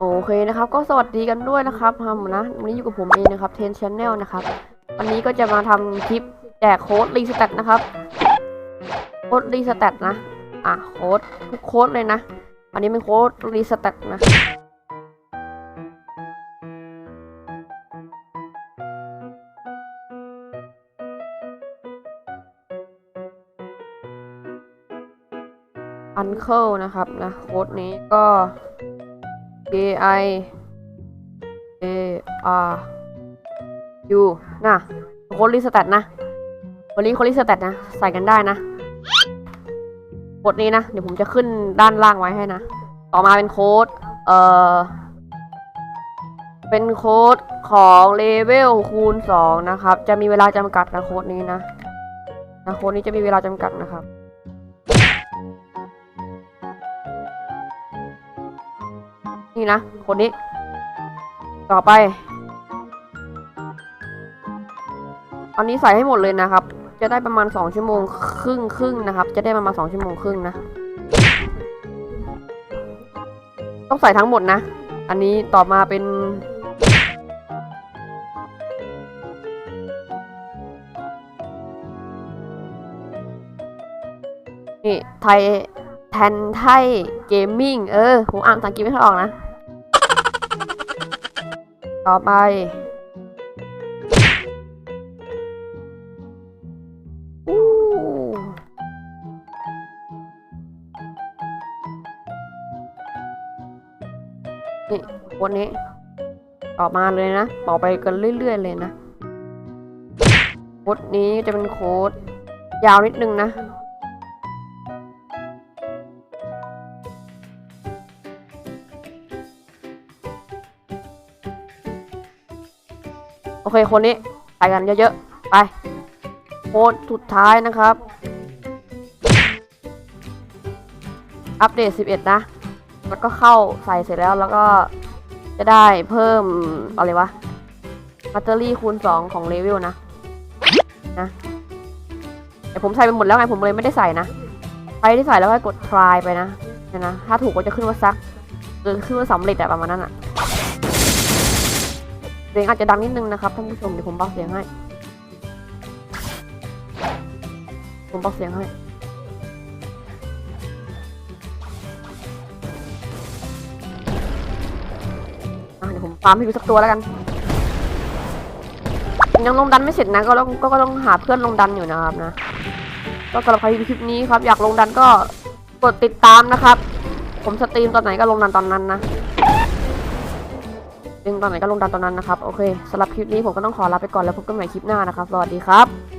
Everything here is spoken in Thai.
โอเคนะครับก็สวัสดีกันด้วยนะครับทำนะวันนี้อยู่กับผมเองนะครับเทนช n แนลนะครับวันนี้ก็จะมาทำคลิปแจกโค้ดรีสแตทนะครับโค้ดรีสแตทนะอะโค้ดทุกโค้ดเลยนะ อันนี้เป็นโค้ดรีสแตทนะอันเคิลนะครับนะโค้ดนี้ก็ K I A R U นะโค้ดรีสแตทนะวันนี้โค้ดรีสแตทนะ ใส่กันได้นะโคดนี้นะ เดี๋ยวผมจะขึ้นด้านล่างไว้ให้นะ ต่อมาเป็นโค้ด เอ่อ เป็นโค้ดของเลเวลคูณ 2 นะครับ จะมีเวลาจำกัดนะโค้ดนี้นะนะโค้ดนี้จะมีเวลาจำกัดนะครับ นี่นะ คนนี้ ต่อไป อันนี้ใส่ให้หมดเลยนะครับ จะได้ประมาณ 2 ชั่วโมงครึ่งครึ่งนะครับ จะได้ประมาณ 2 ชั่วโมงครึ่งนะ ต้องใส่ทั้งหมดนะ อันนี้ต่อมาเป็นนี่ไทยแทนไทยเกมมิ่ง เออ ผมอ่านภาษาอังกฤษไม่ค่อยออกนะ ต่อไป นี่คนนี้ ต่อมาเลยนะ ต่อไปกันเรื่อย ๆ เลยนะ โค้ดนี้จะเป็นโค้ดยาวนิดนึงนะ เคคนนี้ไปกันเยอะๆ ไปโค้ดสุดท้ายนะครับ อัปเดต 11 นะ แล้วก็เข้าใส่เสร็จแล้วแล้วก็จะได้เพิ่มอะไรวะแบตเตอรี่คูณ 2 ของเลเวลนะ นะแต่ผมใส่ไปหมดแล้วไงผมเลยไม่ได้ใส่นะ ใครที่ใส่แล้วให้กด try ไปนะนะ ถ้าถูกก็จะขึ้นว่าซักหรือขึ้นว่าสำเร็จอะประมาณนั้นอะ สียงอาจจะดังนิดนึงนะครับท่านผู้ชมเดี๋ยวผมเบาเสียงให้ ผมเบาเสียงให้เดี๋ยวผมฟาร์มให้ดูสักตัวแล้วกันยังลงดันไม่เสร็จนะก็ต้องก็ก็ต้องหาเพื่อนลงดันอยู่นะครับนะ ก็สำหรับใครที่ดูคลิปนี้ครับ อยากลงดันก็กดติดตามนะครับ ผมสตรีมตอนไหนก็ลงดันตอนนั้นนะึงตอนไหนก็ลงดันตอนนั้นนะครับ โอเคสำหรับคลิปนี้ผมก็ต้องขอลาไปก่อนแล้วพบกันใหม่คลิปหน้านะครับ สวัสดีครับ